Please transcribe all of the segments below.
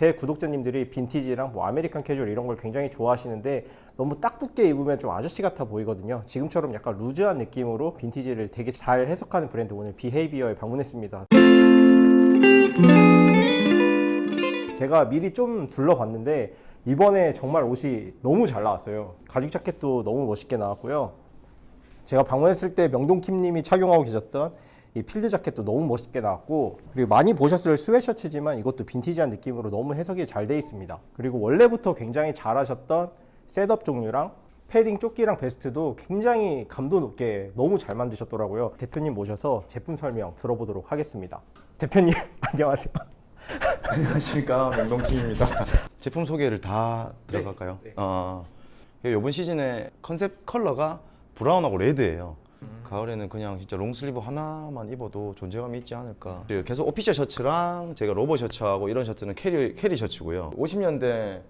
제 구독자님들이 빈티지랑 뭐 아메리칸 캐주얼 이런 걸 굉장히 좋아하시는데 너무 딱 붙게 입으면 좀 아저씨 같아 보이거든요. 지금처럼 약간 루즈한 느낌으로 빈티지를 되게 잘 해석하는 브랜드 오늘 비헤이비어에 방문했습니다. 제가 미리 좀 둘러봤는데 이번에 정말 옷이 너무 잘 나왔어요. 가죽 자켓도 너무 멋있게 나왔고요. 제가 방문했을 때 명동킴님이 착용하고 계셨던 이 필드 자켓도 너무 멋있게 나왔고 그리고 많이 보셨을 스웨셔츠지만 이것도 빈티지한 느낌으로 너무 해석이 잘 돼 있습니다. 그리고 원래부터 굉장히 잘하셨던 셋업 종류랑 패딩 조끼랑 베스트도 굉장히 감도 높게 너무 잘 만드셨더라고요. 대표님 모셔서 제품 설명 들어보도록 하겠습니다. 대표님 안녕하세요. 안녕하십니까 명동킴입니다. 제품 소개를 다 들어갈까요? 네. 어, 이번 시즌에 컨셉 컬러가 브라운하고 레드예요. 음. 가을에는 그냥 진짜 롱슬리브 하나만 입어도 존재감이 있지 않을까. 계속 오피셜 셔츠랑 제가 로버 셔츠하고 이런 셔츠는 캐리 캐리 셔츠고요. 50년대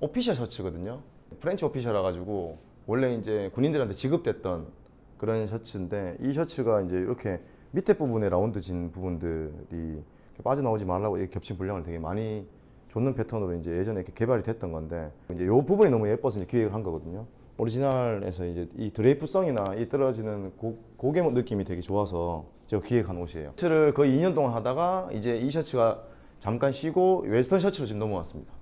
오피셜 셔츠거든요. 프렌치 오피셜라 가지고 원래 이제 군인들한테 지급됐던 그런 셔츠인데 이 셔츠가 이제 이렇게 밑에 부분에 라운드 진 부분들이 빠져나오지 말라고 겹친 분량을 되게 많이 줬는 패턴으로 이제 예전에 이렇게 개발이 됐던 건데 이제 이 부분이 너무 예뻐서 이제 기획을 한 거거든요. 오리지널에서 이제 이 드레이프성이나 이 떨어지는 고, 고개 느낌이 되게 좋아서 제가 기획한 옷이에요. 셔츠를 거의 2년 동안 하다가 이제 이 셔츠가 잠깐 쉬고 웨스턴 셔츠로 지금 넘어왔습니다.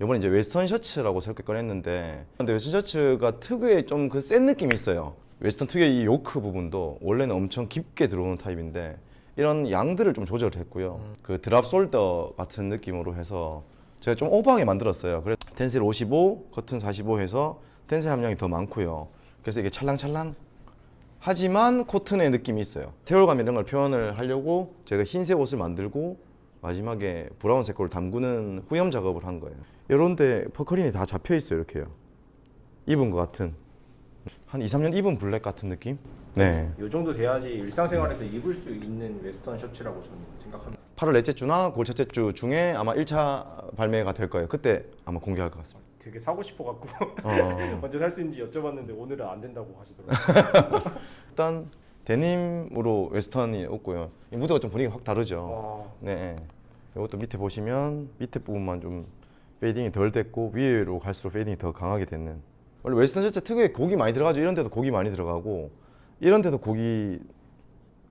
이번에 이제 웨스턴 셔츠라고 새롭게 꺼냈는데 근데 웨스턴 셔츠가 특유의 좀 그 센 느낌이 있어요. 웨스턴 특유의 이 요크 부분도 원래는 엄청 깊게 들어오는 타입인데 이런 양들을 좀 조절을 했고요. 그 드랍 솔더 같은 느낌으로 해서 제가 좀 오버하게 만들었어요. 그래서 텐셀 55, 커튼 45 해서 텐셀 함량이 더 많고요. 그래서 이게 찰랑찰랑 하지만 코튼의 느낌이 있어요. 세월감 이런 걸 표현을 하려고 제가 흰색 옷을 만들고 마지막에 브라운색 걸 담그는 후염 작업을 한 거예요. 이런데 퍼커린이 다 잡혀 있어요. 이렇게요. 입은 것 같은 한 2, 3년 입은 블랙 같은 느낌? 네. 이 정도 돼야지 일상생활에서 입을 수 있는 웨스턴 셔츠라고 저는 생각합니다. 8월 넷째 주나 9월 첫째 주 중에 아마 1차 발매가 될 거예요. 그때 아마 공개할 것 같습니다. 되게 사고 싶어갖고 어. 언제 살 수 있는지 여쭤봤는데 오늘은 안 된다고 하시더라고요. 일단 데님으로 웨스턴이 없고요. 이 무드가 좀 분위기 확 다르죠. 와, 네. 이것도 밑에 보시면 밑에 부분만 좀 페이딩이 덜 됐고 위로 갈수록 페이딩이 더 강하게 됐는. 원래 웨스턴 셔츠 특유의 곡이 많이 들어가죠. 이런 데도 곡이 많이 들어가고 이런 데도 곡이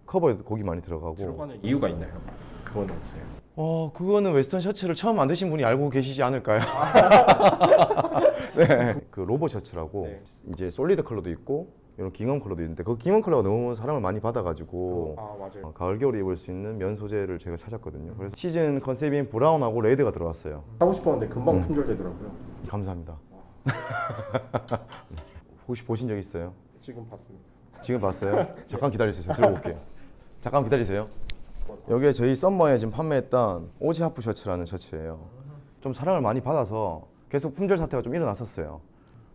커버에도 곡이 많이 들어가고. 들어가는 이유가 있나요? 그건 없어요. 어 그거는 웨스턴 셔츠를 처음 만드신 분이 알고 계시지 않을까요? 네. 그 로버 셔츠라고 네. 이제 솔리드 컬러도 있고 이런 깅엄 컬러도 있는데 그 깅엄 컬러가 너무 사랑을 많이 받아가지고 아 맞아요. 어, 가을 겨울에 입을 수 있는 면 소재를 제가 찾았거든요. 그래서 시즌 컨셉인 브라운하고 레드가 들어왔어요. 사고 싶었는데 금방 음. 품절되더라고요. 감사합니다. 혹시 보신 적 있어요? 지금 봤습니다. 지금 봤어요? 잠깐 기다리세요. 제가 들고 올게요. 잠깐 기다리세요. 여기에 저희 썸머에 지금 판매했던 오지 하프 셔츠라는 셔츠예요. 좀 사랑을 많이 받아서 계속 품절 사태가 좀 일어났었어요.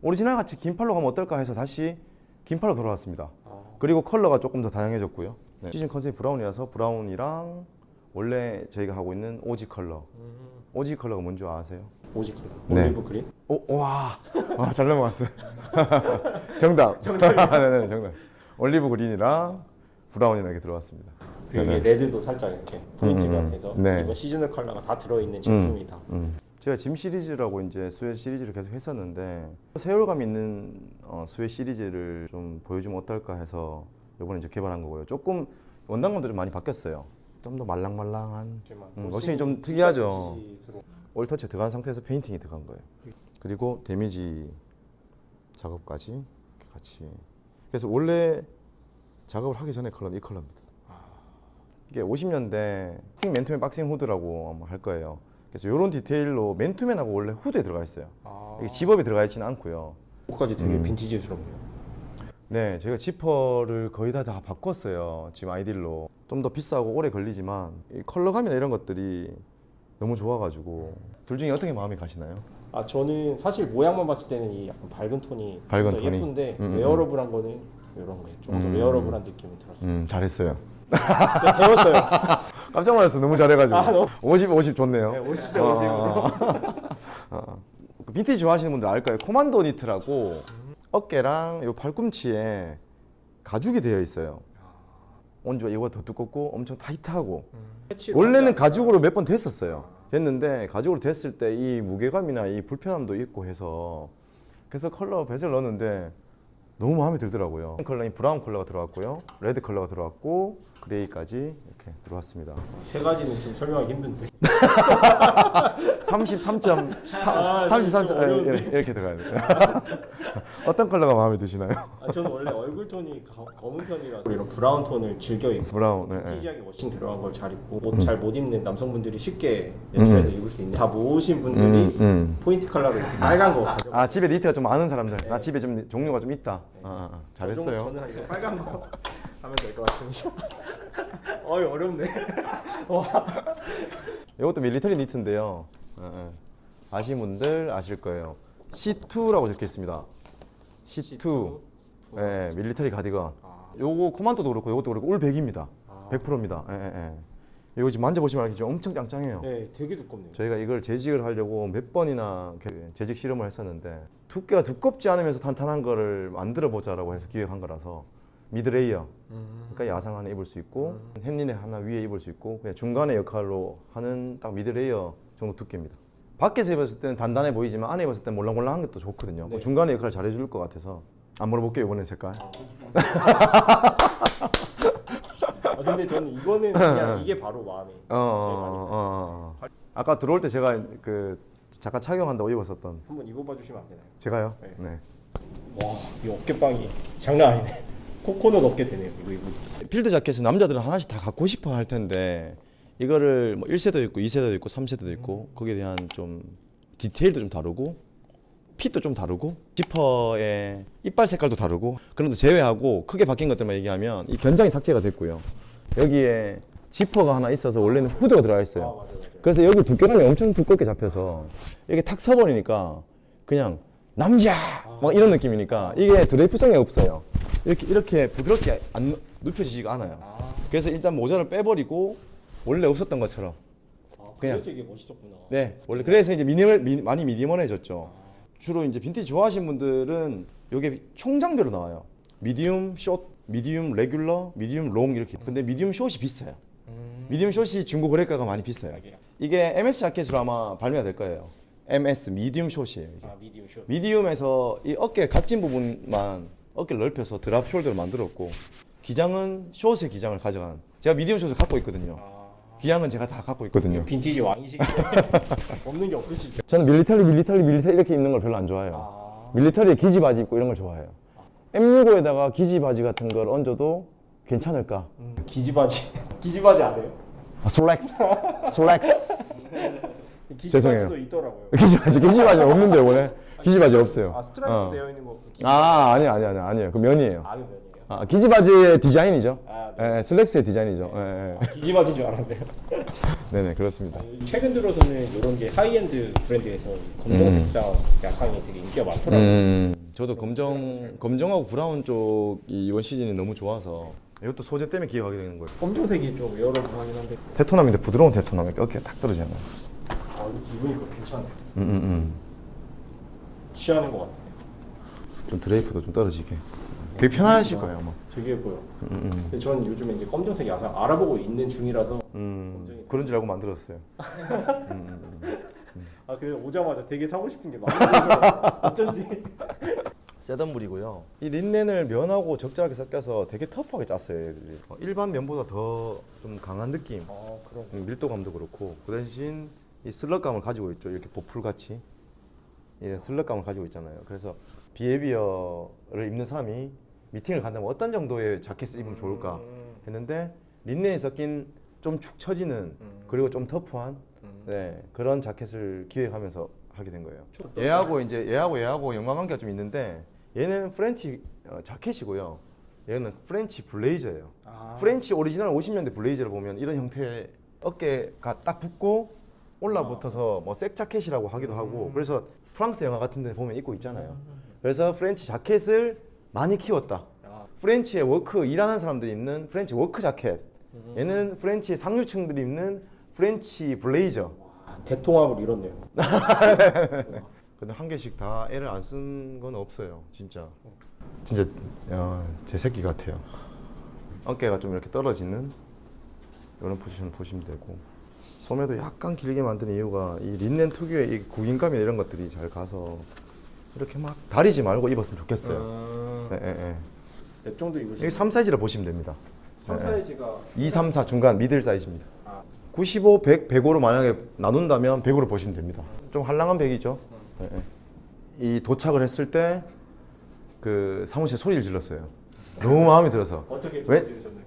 오리지널 같이 긴 팔로 가면 어떨까 해서 다시 긴 팔로 돌아왔습니다. 아, 그리고 컬러가 조금 더 다양해졌고요. 네. 시즌 컨셉이 브라운이라서 브라운이랑 원래 저희가 하고 있는 오지 컬러. 오지 컬러가 뭔지 아세요? 오지 컬러. 네. 올리브 그린. 오, 와, 와, 잘 넘어갔어요. 정답. 네네, 정답. 올리브 그린이랑 브라운이랑 이렇게 들어왔습니다. 이게 레드도 살짝 이렇게 포인트가 음, 음, 돼서 네. 이거 시즈널 컬러가 다 들어있는 제품이다. 음. 제가 짐 시리즈라고 이제 스웨 시리즈를 계속 했었는데 세월감 있는 어, 스웨 시리즈를 좀 보여주면 어떨까 해서 이번에 이제 개발한 거고요. 조금 원단감도 좀 많이 바뀌었어요. 좀 더 말랑말랑한 음, 옷이 워싱이 좀 특이하죠. 올터치 들어간 상태에서 페인팅이 들어간 거예요. 그리고 데미지 작업까지 같이. 그래서 원래 작업을 하기 전에 컬러는 이 컬러입니다. 이게 50년대 박싱 맨투맨 박싱 후드라고 아마 할 거예요. 그래서 이런 디테일로 맨투맨하고 원래 후드에 들어가 있어요. 아, 이게 집업이 들어가 있지는 않고요. 옷까지 되게 음. 빈티지스럽네요. 네, 제가 지퍼를 거의 다, 다 바꿨어요. 지금 아이딜로. 좀 더 비싸고 오래 걸리지만 이 컬러감이나 이런 것들이 너무 좋아가지고 둘 중에 어떻게 마음이 가시나요? 아 저는 사실 모양만 봤을 때는 이 약간 밝은 톤이 밝은 더 톤이? 예쁜데 음, 음, 웨어러블한 거는 이런 게 조금 더 음. 웨어러블한 느낌이 들었어요. 음, 잘했어요. 근데 배웠어요. 깜짝 놀랐어. 너무 잘해가지고. 아, 너무- 50, 50 좋네요. 네, 50대 50으로. 그 빈티지 좋아하시는 분들 알 거예요. 코만도 니트라고 어깨랑 요 팔꿈치에 가죽이 되어 있어요. 온주가 이거보다 더 두껍고 엄청 타이트하고 원래는 가죽으로 몇 번 됐었어요. 됐는데 가죽으로 됐을 때 이 무게감이나 이 불편함도 있고 해서 그래서 컬러 배색을 넣었는데 너무 마음에 들더라고요. 컬러인 브라운 컬러가 들어갔고요, 레드 컬러가 들어갔고 그레이까지 이렇게 들어왔습니다. 세 가지는 좀 설명하기 힘든데. 33점, 아, 33점 좀 어려운데. 이렇게, 이렇게 들어가야 돼요. 어떤 컬러가 마음에 드시나요? 아, 저는 원래 얼굴 톤이 거- 검은 편이라서 이런 브라운 톤을 즐겨 입고 브라운. 네, 네. 티지하게 워싱 들어간 걸 잘 입고 옷 잘 못 입는 남성분들이 쉽게 연출해서 입을 수 있는 다 모으신 분들이 음, 음. 포인트 컬러로 이렇게 빨간 거 가져. 아 집에 니트가 좀 많은 사람들. 나 집에 좀 종류가 좀 있다. 아, 아, 잘했어요. 저는 이거 빨간 거 하면 될 것 같습니다. 어이 어렵네. 와. 이것도 밀리터리 니트인데요. 예, 예. 아시는 분들 아실 거예요. C2라고 적혀 있습니다. C2. 예, 밀리터리 가디건. 아. 요거 코만도도 그렇고 요것도 그렇고 울 100입니다. 100%입니다. 예, 예, 예. 이거 지금 만져보시면 알겠지만 엄청 짱짱해요. 네, 되게 두껍네요. 저희가 이걸 재직을 하려고 몇 번이나 그 재직 실험을 했었는데 두께가 두껍지 않으면서 탄탄한 거를 만들어 보자라고 해서 기획한 거라서 미드레이어 그러니까 야상 하나 입을 수 있고 햇린에 하나 위에 입을 수 있고 그냥 중간의 역할로 하는 딱 미드레이어 정도 두께입니다. 밖에서 입었을 때는 단단해 보이지만 안에 입었을 때는 몰랑몰랑한 것도 좋거든요. 그 네. 중간의 역할을 잘 해줄 것 같아서 안 물어볼게요 이번엔 색깔. 아 근데 저는 이거는 그냥 이게 바로 마음에. 어, 어, 어, 어, 어. 아까 들어올 때 제가 그 잠깐 착용한다고 입었었던 한번 입어봐 주시면 안 되나요? 제가요. 네. 네. 와, 이 어깨빵이 장난 아니네. 코코넛 어깨 되네요. 이거 이거. 필드 자켓은 남자들은 하나씩 다 갖고 싶어 할 텐데 이거를 뭐 1세대도 있고 2세대도 있고 3세대도 있고 거기에 대한 좀 디테일도 좀 다르고 핏도 좀 다르고 지퍼의 이빨 색깔도 다르고 그런데 제외하고 크게 바뀐 것들만 얘기하면 이 견장이 삭제가 됐고요 여기에 지퍼가 하나 있어서 원래는 후드가 들어가 아, 있어요. 맞아요. 그래서 여기 두께감이 엄청 두껍게 잡혀서 이게 탁 서버리니까 그냥 남자 막 이런 느낌이니까 이게 드레이프성이 없어요. 이렇게 이렇게 부드럽게 안 눕혀지지가 않아요. 아, 그래서 일단 모자를 빼버리고 원래 없었던 것처럼 아 그냥. 그래서 이게 멋있었구나. 네 원래 그래서 이제 미니멀 미, 많이 미니멀해졌죠. 주로 이제 빈티지 좋아하시는 분들은 이게 총장별로 나와요. 미디움, 숏, 미디움, 레귤러, 미디움, 롱 이렇게. 근데 미디움 숏이 비싸요. 음. 미디움 숏이 중고 거래가가 많이 비싸요. 이게 MS 자켓으로 아마 발매가 될 거예요. MS 미디움 숏이에요. 이게. 아 미디움 숏. 미디움에서 이 어깨 각진 부분만 어깨 를 넓혀서 드랍 숄더를 만들었고 기장은 숏의 기장을 가져간. 제가 미디움 숏을 갖고 있거든요. 아, 기장은 제가 다 갖고 있거든요. 빈티지 왕이시기 없는 게 없으시죠. 저는 밀리터리 밀리터리 밀리터리 이렇게 입는 걸 별로 안 좋아해요. 아, 밀리터리에 기지 바지 입고 이런 걸 좋아해요. M65에다가 기지 바지 같은 걸 얹어도 괜찮을까? 음, 기지 바지. 기지 바지 아세요? 아, 슬랙스, 슬랙스. 죄송해요. 있더라고요. 기지 바지, 기지 바지 없는데 원래 기지 바지 없어요. 아 스트라이프 어. 되어 있는 거. 기- 아 아니 아니 아니 아니에요. 그 면이에요. 아, 그 면이에요. 아, 기지 바지의 디자인이죠. 아, 네. 예, 슬랙스의 디자인이죠. 예, 예. 아, 기지 바지인 줄 알았네요. 네네 그렇습니다. 최근 들어서는 이런 게 하이엔드 브랜드에서 검정 색상 약간이 되게 인기가 많더라고요. 음, 저도 검정 검정하고 브라운 쪽이 이번 시즌이 너무 좋아서 이것도 소재 때문에 기억하게 되는 거예요. 검정색이 좀 여러 분 하긴 한데 테토남인데 부드러운 테토남 이렇게 어깨가 딱 떨어지잖아요. 아 이거 입으니까 괜찮아요. 음, 음, 음. 취하는 것 같아요. 좀 드레이프도 좀 떨어지게. 되게 편하실 거예요 아마. 되게 예뻐요. 음, 음. 근데 저는 요즘에 이제 검정색 야상 알아보고 있는 중이라서 음, 그런 줄 알고 만들었어요. 아 그래서 오자마자 되게 사고 싶은 게 많아요. 어쩐지. 세던 물이고요. 이 린넨을 면하고 적절하게 섞여서 되게 터프하게 짰어요. 얘들이. 어, 일반 면보다 더 좀 강한 느낌. 아 그럼. 음, 밀도감도 그렇고 그 대신 이 슬럭감을 가지고 있죠. 이렇게 보풀 같이 이런 슬럭감을 가지고 있잖아요. 그래서 비헤비어를 입는 사람이 미팅을 간다면 어떤 정도의 자켓을 입으면 좋을까 음, 했는데 린넨이 섞인 좀 축 처지는 음. 그리고 좀 터프한 음. 네, 그런 자켓을 기획하면서 하게 된 거예요. 얘하고 이제 얘하고 얘하고 연관관계가 좀 있는데 얘는 프렌치 어, 자켓이고요. 얘는 프렌치 블레이저예요. 아. 프렌치 오리지널 50년대 블레이저를 보면 이런 형태의 어깨가 딱 붙고 올라붙어서 뭐 색자켓이라고 하기도 하고 음. 그래서 프랑스 영화 같은 데 보면 입고 있잖아요. 그래서 프렌치 자켓을 많이 키웠다. 아, 프렌치의 워크 일하는 사람들이 입는 프렌치 워크 자켓. 음. 얘는 프렌치 상류층들이 입는 프렌치 블레이저. 아, 대통합을 이뤘네요. 근데 한 개씩 다 애를 안 쓴 건 없어요, 진짜. 진짜 어, 제 새끼 같아요. 어깨가 좀 이렇게 떨어지는 이런 포지션을 보시면 되고. 소매도 약간 길게 만든 이유가 이 린넨 특유의 이 구김감이 이런 것들이 잘 가서 이렇게 막 다리지 말고 입었으면 좋겠어요. 음, 예, 예, 예. 몇 정도 입으시나요? 여기 3 사이즈로 보시면 됩니다. 3 예, 예. 사이즈가 2, 3, 4 중간 미들 사이즈입니다. 아. 95, 100, 105로 만약에 나눈다면 100으로 보시면 됩니다. 좀 한량한 100이죠. 예, 예. 이 도착을 했을 때 그 사무실 소리를 질렀어요. 너무 마음에 들어서. 어떻게 왜? 들으셨나요?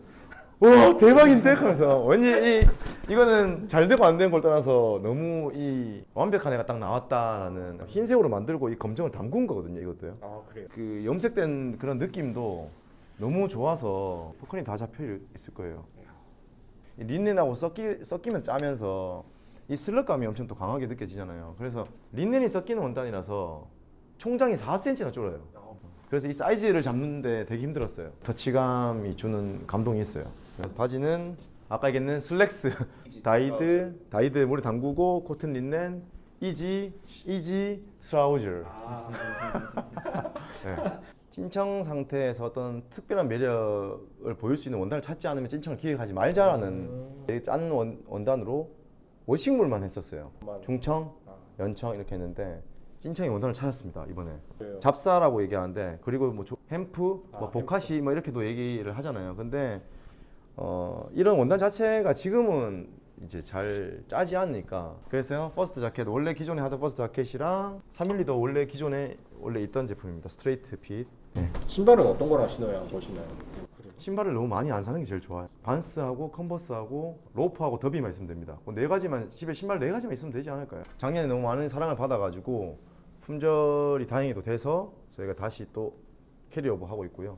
와 대박인데 하면서 왠지 이 이거는 잘 되고 안 되는 걸 떠나서 너무 이 완벽한 애가 딱 나왔다라는 흰색으로 만들고 이 검정을 담근 거거든요 이것도요. 아 그래요. 그 염색된 그런 느낌도 너무 좋아서 포크린 다 잡혀 있을 거예요. 이 린넨하고 섞이, 섞이면서 짜면서 이 슬럭감이 엄청 또 강하게 느껴지잖아요. 그래서 린넨이 섞이는 원단이라서 총장이 4cm나 줄어요. 그래서 이 사이즈를 잡는데 되게 힘들었어요. 터치감이 주는 감동이 있어요. 바지는 아까 얘기했는 슬랙스, 다이드, 다이드 물에 담그고 코튼 린넨, 이지, 이지 스라우저. 아, 네. 찐청 상태에서 어떤 특별한 매력을 보일 수 있는 원단을 찾지 않으면 찐청을 기획하지 말자라는 되게 짠 원, 원단으로 워싱물만 했었어요. 중청, 연청 이렇게 했는데 찐청이 원단을 찾았습니다 이번에. 그래요. 잡사라고 얘기하는데 그리고 뭐 조- 햄프, 아, 뭐 보카시 뭐 이렇게도 얘기를 하잖아요. 근데 어, 이런 원단 자체가 지금은 이제 잘 짜지 않으니까 그래서요 퍼스트 자켓 원래 기존에 하던 퍼스트 자켓이랑 312도 원래 기존에 원래 있던 제품입니다 스트레이트 핏 신발은 어떤 거랑 신어야 멋있나요? 신발을 너무 많이 안 사는 게 제일 좋아요. 반스하고 컨버스하고 로프하고 더비만 있으면 됩니다. 그 네 가지만 집에 신발 네 가지만 있으면 되지 않을까요? 작년에 너무 많은 사랑을 받아가지고 품절이 다행히도 돼서 저희가 다시 또 캐리오버 하고 있고요.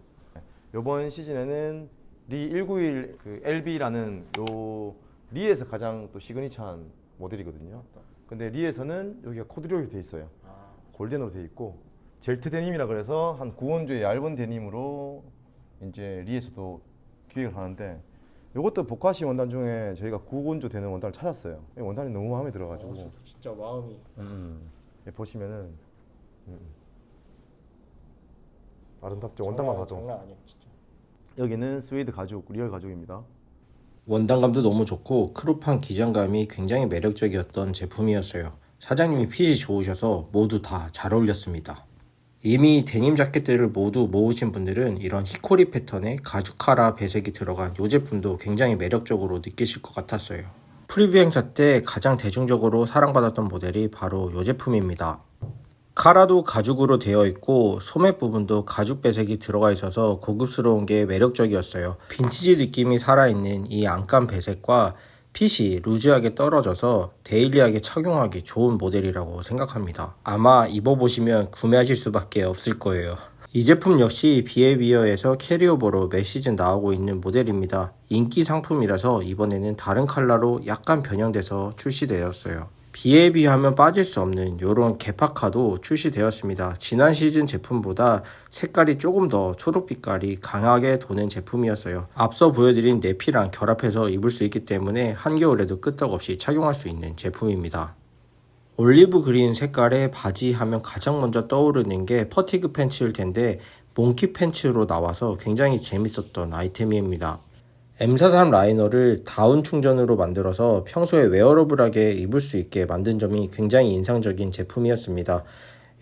이번 시즌에는 리 191 그 LB라는 요 리에서 가장 또 시그니처한 모델이거든요. 근데 리에서는 여기가 코드력이 돼 있어요. 아, 골덴으로 돼 있고 젤트 데님이라 그래서 한 9원조의 얇은 데님으로 이제 리에서도 기획을 하는데 이것도 보카시 원단 중에 저희가 9원조 되는 원단을 찾았어요. 이 원단이 너무 마음에 들어가지고 어, 진짜 마음이 음, 예, 보시면은 음. 아름답죠. 장난- 원단만 봐도 장난 아니에요 진짜. 여기는 스웨이드 가죽 리얼 가죽입니다. 원단감도 너무 좋고 크롭한 기장감이 굉장히 매력적이었던 제품이었어요. 사장님이 핏이 좋으셔서 모두 다 잘 어울렸습니다. 이미 데님 자켓들을 모두 모으신 분들은 이런 히코리 패턴의 가죽 카라 배색이 들어간 이 제품도 굉장히 매력적으로 느끼실 것 같았어요. 프리뷰 행사 때 가장 대중적으로 사랑받았던 모델이 바로 이 제품입니다. 카라도 가죽으로 되어 있고 소매 부분도 가죽 배색이 들어가 있어서 고급스러운 게 매력적이었어요. 빈티지 느낌이 살아있는 이 안감 배색과 핏이 루즈하게 떨어져서 데일리하게 착용하기 좋은 모델이라고 생각합니다. 아마 입어보시면 구매하실 수밖에 없을 거예요. 이 제품 역시 비에비어에서 캐리오버로 매 시즌 나오고 있는 모델입니다. 인기 상품이라서 이번에는 다른 컬러로 약간 변형돼서 출시되었어요. 비에 비하면 빠질 수 없는 이런 개파카도 출시되었습니다. 지난 시즌 제품보다 색깔이 조금 더 초록빛깔이 강하게 도는 제품이었어요. 앞서 보여드린 네피랑 결합해서 입을 수 있기 때문에 한겨울에도 끄떡없이 착용할 수 있는 제품입니다. 올리브 그린 색깔의 바지 하면 가장 먼저 떠오르는 게 퍼티그 팬츠일 텐데 몽키 팬츠로 나와서 굉장히 재밌었던 아이템입니다. M43 라이너를 다운 충전으로 만들어서 평소에 웨어러블하게 입을 수 있게 만든 점이 굉장히 인상적인 제품이었습니다.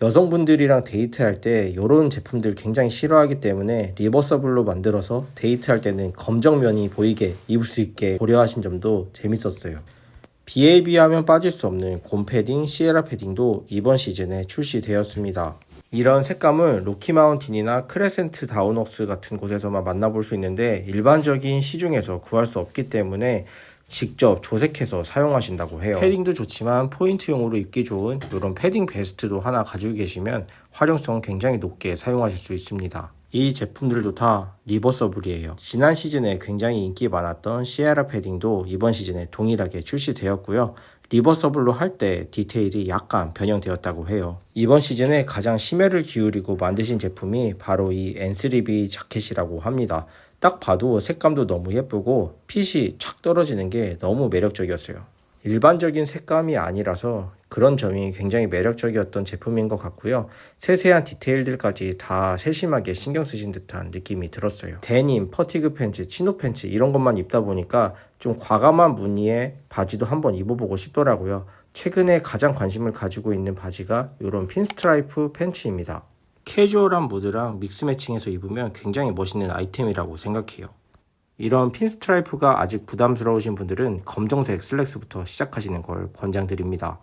여성분들이랑 데이트할 때 이런 제품들 굉장히 싫어하기 때문에 리버서블로 만들어서 데이트할 때는 검정면이 보이게 입을 수 있게 고려하신 점도 재밌었어요. 비에 비하면 빠질 수 없는 곰 패딩, 시에라 패딩도 이번 시즌에 출시되었습니다. 이런 색감을 로키 마운틴이나 크레센트 다운웍스 같은 곳에서만 만나볼 수 있는데 일반적인 시중에서 구할 수 없기 때문에 직접 조색해서 사용하신다고 해요. 패딩도 좋지만 포인트용으로 입기 좋은 이런 패딩 베스트도 하나 가지고 계시면 활용성 굉장히 높게 사용하실 수 있습니다. 이 제품들도 다 리버서블이에요. 지난 시즌에 굉장히 인기 많았던 시에라 패딩도 이번 시즌에 동일하게 출시되었고요. 리버서블로 할 때 디테일이 약간 변형되었다고 해요. 이번 시즌에 가장 심혈을 기울이고 만드신 제품이 바로 이 N3B 자켓이라고 합니다. 딱 봐도 색감도 너무 예쁘고 핏이 착 떨어지는 게 너무 매력적이었어요. 일반적인 색감이 아니라서 그런 점이 굉장히 매력적이었던 제품인 것 같고요. 세세한 디테일들까지 다 세심하게 신경 쓰신 듯한 느낌이 들었어요. 데님, 퍼티그 팬츠, 치노 팬츠 이런 것만 입다 보니까 좀 과감한 무늬의 바지도 한번 입어보고 싶더라고요. 최근에 가장 관심을 가지고 있는 바지가 이런 핀스트라이프 팬츠입니다. 캐주얼한 무드랑 믹스 매칭해서 입으면 굉장히 멋있는 아이템이라고 생각해요. 이런 핀스트라이프가 아직 부담스러우신 분들은 검정색 슬랙스부터 시작하시는 걸 권장드립니다.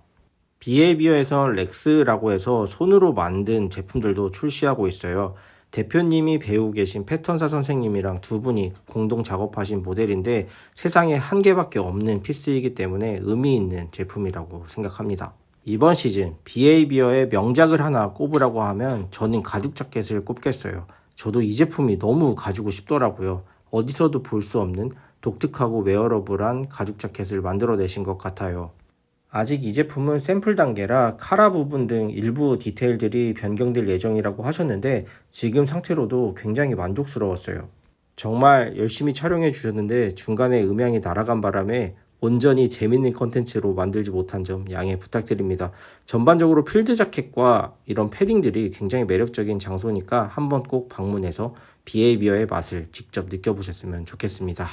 비헤비어에서 렉스라고 해서 손으로 만든 제품들도 출시하고 있어요. 대표님이 배우고 계신 패턴사 선생님이랑 두 분이 공동 작업하신 모델인데 세상에 한 개밖에 없는 피스이기 때문에 의미 있는 제품이라고 생각합니다. 이번 시즌 비헤이비어의 명작을 하나 꼽으라고 하면 저는 가죽 자켓을 꼽겠어요. 저도 이 제품이 너무 가지고 싶더라고요. 어디서도 볼 수 없는 독특하고 웨어러블한 가죽 자켓을 만들어내신 것 같아요. 아직 이 제품은 샘플 단계라 카라 부분 등 일부 디테일들이 변경될 예정이라고 하셨는데 지금 상태로도 굉장히 만족스러웠어요. 정말 열심히 촬영해 주셨는데 중간에 음향이 날아간 바람에 온전히 재밌는 컨텐츠로 만들지 못한 점 양해 부탁드립니다. 전반적으로 필드 자켓과 이런 패딩들이 굉장히 매력적인 장소니까 한번 꼭 방문해서 비헤이비어의 맛을 직접 느껴보셨으면 좋겠습니다.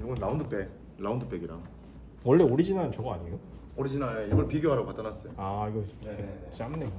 이건 라운드백, 라운드백이랑 원래 오리지널은 저거 아니에요? 오리지널 이걸 비교하러 갖다 놨어요. 아 이거 짧네요.